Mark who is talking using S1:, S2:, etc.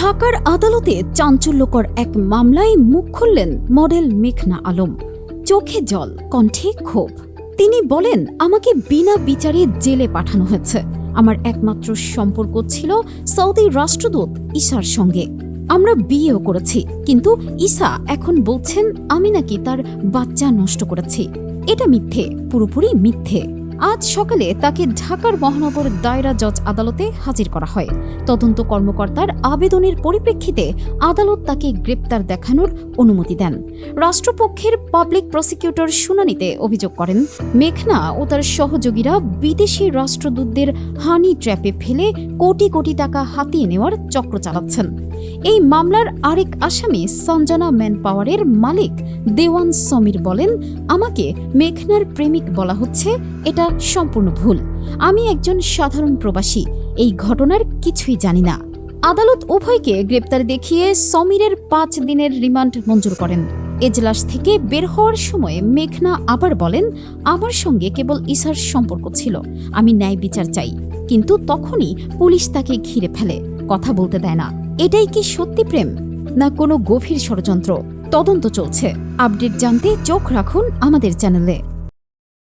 S1: ঢাকার আদালতে চাঞ্চল্যকর এক মামলায় মুখ খুললেন মডেল মেঘনা আলম। চোখে জল, কণ্ঠে ক্ষোভ। তিনি বলেন, আমাকে বিনা বিচারে জেলে পাঠানো হয়েছে। আমার একমাত্র সম্পর্ক ছিল সৌদি রাষ্ট্রদূত ঈশার সঙ্গে। আমরা বিয়েও করেছি, কিন্তু ঈশা এখন বলছেন, আমি নাকি তার বাচ্চা নষ্ট করেছি। এটা মিথ্যে, পুরোপুরি মিথ্যে। আজ সকালে তাকে ঢাকার মহানগর দায়রা জজ আদালতে হাজির করা হয়। তদন্ত কর্মকর্তার আবেদনের পরিপ্রেক্ষিতে আদালত তাকে গ্রেপ্তার দেখানোর অনুমতি দেন। রাষ্ট্রপক্ষের পাবলিক প্রসিকিউটর শুনানিতে অভিযোগ করেন, মেঘনা ও তার সহযোগীরা বিদেশি রাষ্ট্রদূতদের হানি ট্র্যাপে ফেলে কোটি কোটি টাকা হাতিয়ে নেওয়ার চক্র চালাচ্ছেন। এই মামলার আরেক আসামি সঞ্জনা ম্যান পাওয়ারের মালিক দেওয়ান সমীর বলেন, আমাকে মেঘনার প্রেমিক বলা হচ্ছে, এটা সম্পূর্ণ ভুল। আমি একজন সাধারণ প্রবাসী, এই ঘটনার কিছুই জানি না। আদালত উভয়কে গ্রেপ্তার দেখিয়ে সমীরের পাঁচ দিনের রিমান্ড মঞ্জুর করেন। এজলাস থেকে বের হওয়ার সময় মেঘনা আবার বলেন, আমার সঙ্গে কেবল ইসার সম্পর্ক ছিল, আমি ন্যায় বিচার চাই। কিন্তু তখনই পুলিশ তাকে ঘিরে ফেলে, কথা বলতে দেয় না। এটাই কি সত্যি প্রেম, না কোনো গভীর ষড়যন্ত্র? তদন্ত চলছে। আপডেট জানতে চোখ রাখুন আমাদের চ্যানেলে।